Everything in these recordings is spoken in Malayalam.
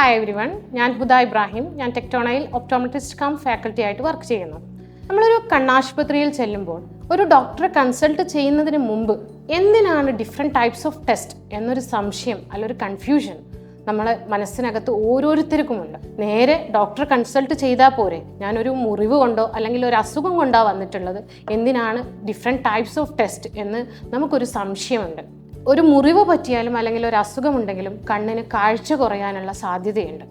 ഹായ് എവരി വൺ ഞാൻ ഹുദ ഇബ്രാഹിം. ഞാൻ ടെക്ടോണയിൽ ഒപ്റ്റോമെട്രിസ്റ്റ് കം ഫാക്കൽറ്റി ആയിട്ട് വർക്ക് ചെയ്യുന്നു. നമ്മളൊരു കണ്ണാശുപത്രിയിൽ ചെല്ലുമ്പോൾ ഒരു ഡോക്ടറെ കൺസൾട്ട് ചെയ്യുന്നതിന് മുമ്പ് എന്തിനാണ് ഡിഫറെന്റ് ടൈപ്സ് ഓഫ് ടെസ്റ്റ് എന്നൊരു സംശയം അല്ലൊരു കൺഫ്യൂഷൻ നമ്മളെ മനസ്സിനകത്ത് ഓരോരുത്തർക്കുമുണ്ട്. നേരെ ഡോക്ടറെ കൺസൾട്ട് ചെയ്താൽ പോരെ ഞാനൊരു മുറിവ് കൊണ്ടോ അല്ലെങ്കിൽ ഒരു അസുഖം കൊണ്ടോ വന്നിട്ടുള്ളത് എന്തിനാണ് ഡിഫറെന്റ് ടൈപ്സ് ഓഫ് ടെസ്റ്റ് എന്ന് നമുക്കൊരു സംശയമുണ്ട്. ഒരു മുറിവ് പറ്റിയാലും അല്ലെങ്കിൽ ഒരു അസുഖമുണ്ടെങ്കിലും കണ്ണിന് കാഴ്ച കുറയാനുള്ള സാധ്യതയുണ്ട്.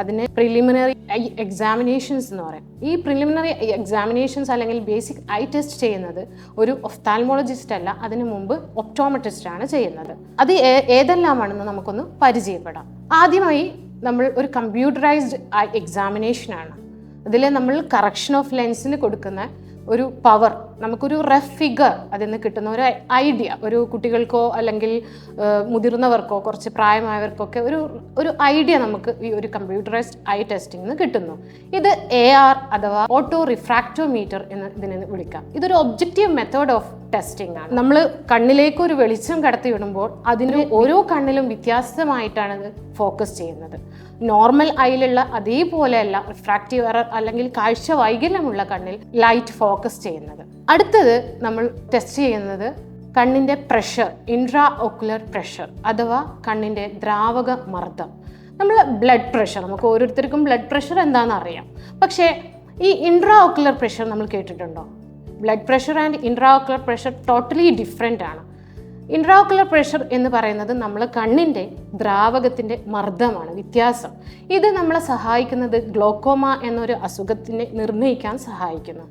അതിന് പ്രിലിമിനറി എക്സാമിനേഷൻസ് എന്ന് പറയും. ഈ പ്രിലിമിനറി എക്സാമിനേഷൻസ് അല്ലെങ്കിൽ ബേസിക് ഐ ടെസ്റ്റ് ചെയ്യുന്നത് ഒരു ഒഫ്താൽമോളജിസ്റ്റ് അല്ല അതിനു മുമ്പ് ഒപ്റ്റോമെട്രിസ്റ്റ് ആണ് ചെയ്യുന്നത്. അത് ഏതെല്ലാമാണെന്ന് നമുക്കൊന്ന് പരിചയപ്പെടാം. ആദ്യമായി നമ്മൾ ഒരു കമ്പ്യൂട്ടറൈസ്ഡ് ഐ എക്സാമിനേഷനാണ് അതിൽ നമ്മൾ കറക്ഷൻ ഓഫ് ലെൻസിന് കൊടുക്കുന്ന ഒരു പവർ നമുക്കൊരു റഫ് ഫിഗർ അതിൽ നിന്ന് കിട്ടുന്ന ഒരു ഐഡിയ ഒരു കുട്ടികൾക്കോ അല്ലെങ്കിൽ മുതിർന്നവർക്കോ കുറച്ച് പ്രായമായവർക്കൊക്കെ ഒരു ഒരു ഐഡിയ നമുക്ക് ഈ ഒരു കമ്പ്യൂട്ടറൈസ്ഡ് ഐ ടെസ്റ്റിംഗ് നിന്ന് കിട്ടുന്നു. ഇത് എ ആർ അഥവാ ഓട്ടോ റിഫ്രാക്റ്റോമീറ്റർ എന്ന് ഇതിനെ വിളിക്കാം. ഇതൊരു ഒബ്ജക്റ്റീവ് മെത്തേഡ് ഓഫ് ടെസ്റ്റിംഗ് ആണ്. നമ്മൾ കണ്ണിലേക്ക് ഒരു വെളിച്ചം കടത്തി വിടുമ്പോൾ അതിന് ഓരോ കണ്ണിലും വ്യത്യാസമായിട്ടാണ് ഇത് ഫോക്കസ് ചെയ്യുന്നത്. നോർമൽ ഐയിലുള്ള അതേപോലെയല്ല റിഫ്രാക്റ്റീവ് എറർ അല്ലെങ്കിൽ കാഴ്ച വൈകല്യമുള്ള കണ്ണിൽ ലൈറ്റ് ഫോക്കസ് ചെയ്യുന്നത്. അടുത്തത് നമ്മൾ ടെസ്റ്റ് ചെയ്യുന്നത് കണ്ണിന്റെ പ്രഷർ ഇൻട്രാ ഓക്കുലർ പ്രഷർ അഥവാ കണ്ണിന്റെ ദ്രാവക മർദ്ദം. നമ്മൾ ബ്ലഡ് പ്രഷർ നമുക്ക് ഓരോരുത്തർക്കും ബ്ലഡ് പ്രഷർ എന്താണെന്ന് അറിയാം. പക്ഷേ ഈ ഇൻട്രാ ഓക്കുലർ പ്രഷർ നമ്മൾ കേട്ടിട്ടുണ്ടോ? Blood pressure and intra ocular pressure totally different ആണ്. ഇൻട്രാക്കുലർ പ്രഷർ എന്ന് പറയുന്നത് നമ്മൾ കണ്ണിന്റെ ദ്രാവകത്തിന്റെ മർദ്ദമാണ് വ്യത്യാസം. ഇത് നമ്മളെ സഹായിക്കുന്നത് ഗ്ലോക്കോമ എന്നൊരു അസുഖത്തിനെ നിർണയിക്കാൻ സഹായിക്കുന്നു.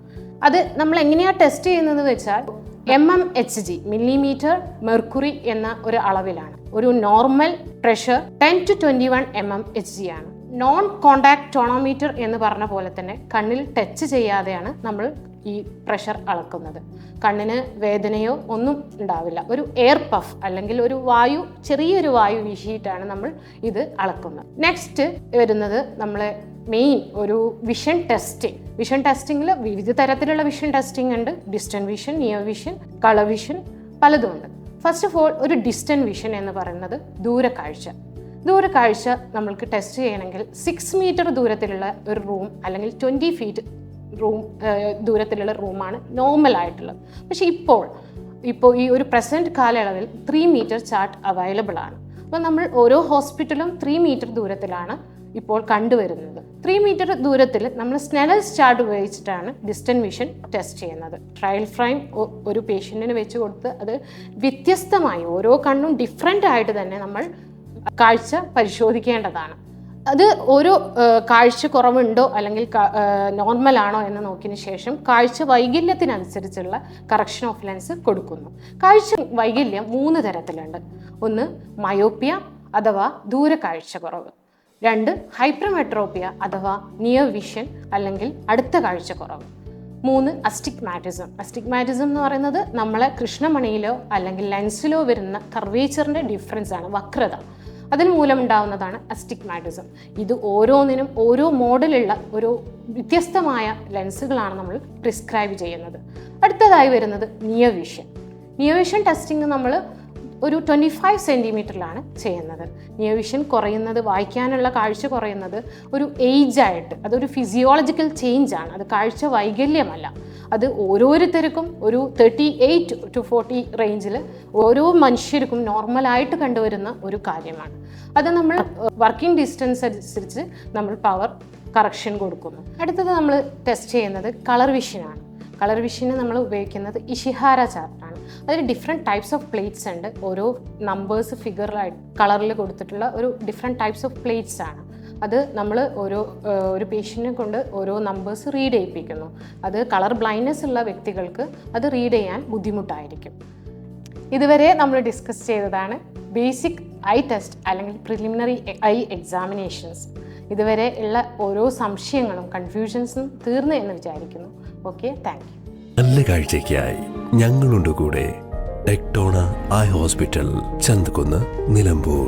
അത് നമ്മൾ എങ്ങനെയാണ് ടെസ്റ്റ് ചെയ്യുന്നത് വെച്ചാൽ M M H G millimetre mercury എന്ന ഒരു അളവിലാണ്. ഒരു normal pressure ten to twenty one M M H G ആണ്. നോൺ കോണ്ടാക്ട് ടോണോമീറ്റർ എന്ന് പറഞ്ഞ പോലെ തന്നെ കണ്ണിൽ ടച്ച് ചെയ്യാതെയാണ് നമ്മൾ ഈ പ്രഷർ അളക്കുന്നത്. കണ്ണിന് വേദനയോ ഒന്നും ഉണ്ടാവില്ല. ഒരു എയർ പഫ് അല്ലെങ്കിൽ ഒരു വായു ചെറിയൊരു വായു വീശിയിട്ടാണ് നമ്മൾ ഇത് അളക്കുന്നത്. നെക്സ്റ്റ് വരുന്നത് നമ്മളെ മെയിൻ ഒരു വിഷൻ ടെസ്റ്റിംഗ് വിഷൻ ടെസ്റ്റിങ്ങിൽ വിവിധ തരത്തിലുള്ള വിഷൻ ടെസ്റ്റിംഗ് ഉണ്ട്. Distance vision near vision colour vision പലതുമുണ്ട്. First of all ഒരു ഡിസ്റ്റൻ വിഷൻ എന്ന് പറയുന്നത് ദൂരക്കാഴ്ച. ദൂരക്കാഴ്ച നമ്മൾക്ക് ടെസ്റ്റ് ചെയ്യണമെങ്കിൽ സിക്സ് മീറ്റർ ദൂരത്തിലുള്ള ഒരു റൂം അല്ലെങ്കിൽ ട്വന്റി ഫീറ്റ് റൂം ദൂരത്തിലുള്ള റൂമാണ് നോർമൽ ആയിട്ടുള്ളത്. പക്ഷേ ഇപ്പോൾ ഇപ്പോൾ ഈ ഒരു പ്രസന്റ് കാലയളവിൽ ത്രീ മീറ്റർ ചാർട്ട് അവൈലബിൾ ആണ്. അപ്പോൾ നമ്മൾ ഓരോ ഹോസ്പിറ്റലും ത്രീ മീറ്റർ ദൂരത്തിലാണ് ഇപ്പോൾ കണ്ടുവരുന്നത്. ത്രീ മീറ്റർ ദൂരത്തിൽ നമ്മൾ സ്നെലസ് ചാർട്ട് ഉപയോഗിച്ചിട്ടാണ് ഡിസ്റ്റൻസ് വിഷൻ ടെസ്റ്റ് ചെയ്യുന്നത്. ട്രയൽ ഫ്രൈം ഒരു പേഷ്യന്റിന് വെച്ച് കൊടുത്ത് അത് വ്യത്യസ്തമായി ഓരോ കണ്ണും ഡിഫറെന്റ് ആയിട്ട് തന്നെ നമ്മൾ കാഴ്ച പരിശോധിക്കേണ്ടതാണ്. അത് ഒരു കാഴ്ച കുറവുണ്ടോ അല്ലെങ്കിൽ നോർമൽ ആണോ എന്ന് നോക്കിയതിന് ശേഷം കാഴ്ച വൈകല്യത്തിനനുസരിച്ചുള്ള കറക്ഷൻ ഓഫ് ലെൻസ് കൊടുക്കുന്നു. കാഴ്ച വൈകല്യം മൂന്ന് തരത്തിലുണ്ട്. ഒന്ന് മയോപ്പിയ അഥവാ ദൂരക്കാഴ്ച കുറവ് രണ്ട് ഹൈപ്രമെട്രോപ്പിയ അഥവാ നിയർ വിഷൻ അല്ലെങ്കിൽ അടുത്ത കാഴ്ച കുറവ് മൂന്ന് അസ്റ്റിഗ്മാറ്റിസം. അസ്റ്റിഗ്മാറ്റിസം എന്ന് പറയുന്നത് നമ്മളെ കൃഷ്ണമണിയിലോ അല്ലെങ്കിൽ ലെൻസിലോ വരുന്ന കർവേച്ചറിന്റെ ഡിഫറൻസ് ആണ് വക്രത. അതിന് മൂലം ഉണ്ടാവുന്നതാണ് അസ്റ്റിഗ്മാറ്റിസം ഇത് ഓരോന്നിനും ഓരോ മോഡലുള്ള ഒരു വ്യത്യസ്തമായ ലെൻസുകളാണ് നമ്മൾ പ്രിസ്ക്രൈബ് ചെയ്യുന്നത്. അടുത്തതായി വരുന്നത് നിയവിഷൻ വിഷൻ നിയർ ടെസ്റ്റിംഗ് നമ്മൾ ഒരു ട്വന്റി ഫൈവ് സെന്റിമീറ്ററിലാണ് ചെയ്യുന്നത്. ന്യൂവിഷൻ കുറയുന്നത് വായിക്കാനുള്ള കാഴ്ച കുറയുന്നത് ഒരു ഏജായിട്ട് അതൊരു ഫിസിയോളജിക്കൽ ചേഞ്ച് ആണ്. അത് കാഴ്ച വൈകല്യമല്ല. അത് ഓരോരുത്തർക്കും ഒരു തേർട്ടി എയ്റ്റ് ടു ഫോർട്ടി റേഞ്ചിൽ ഓരോ മനുഷ്യർക്കും നോർമലായിട്ട് കണ്ടുവരുന്ന ഒരു കാര്യമാണ്. അത് നമ്മൾ വർക്കിംഗ് ഡിസ്റ്റൻസ് അനുസരിച്ച് നമ്മൾ പവർ കറക്ഷൻ കൊടുക്കുന്നു. അടുത്തത് നമ്മൾ ടെസ്റ്റ് ചെയ്യുന്നത് കളർ വിഷനാണ് കളർ വിഷന് നമ്മൾ ഉപയോഗിക്കുന്നത് ഇഷിഹാര ചാർട്ടാണ് അതിൽ ഡിഫറെന്റ് ടൈപ്സ് ഓഫ് പ്ലേറ്റ്സ് ഉണ്ട്. ഓരോ നമ്പേഴ്സ് ഫിഗറിലായിട്ട് കളറിൽ കൊടുത്തിട്ടുള്ള ഒരു ഡിഫറെന്റ് ടൈപ്സ് ഓഫ് പ്ലേറ്റ്സ് ആണ്. അത് നമ്മൾ ഓരോ ഒരു പേഷ്യന്റിനെ കൊണ്ട് ഓരോ നമ്പേഴ്സ് റീഡ് ചെയ്യിപ്പിക്കുന്നു. അത് കളർ ബ്ലൈൻഡ്നെസ് ഉള്ള വ്യക്തികൾക്ക് അത് റീഡ് ചെയ്യാൻ ബുദ്ധിമുട്ടായിരിക്കും. ഇതുവരെ നമ്മൾ ഡിസ്കസ് ചെയ്തതാണ് ബേസിക് ഐ ടെസ്റ്റ് അല്ലെങ്കിൽ പ്രിലിമിനറി ഐ എക്സാമിനേഷൻസ് ഇതുവരെ ഉള്ള ഓരോ സംശയങ്ങളും കൺഫ്യൂഷൻസും തീർന്നു എന്ന് വിചാരിക്കുന്നു. ഓക്കെ താങ്ക് യു നല്ല കാഴ്ചയ്ക്കായി. ഞങ്ങളുണ്ട് കൂടെ ടെക്ടോണ ഐ ഹോസ്പിറ്റൽ ചന്തക്കുന്ന് നിലമ്പൂർ.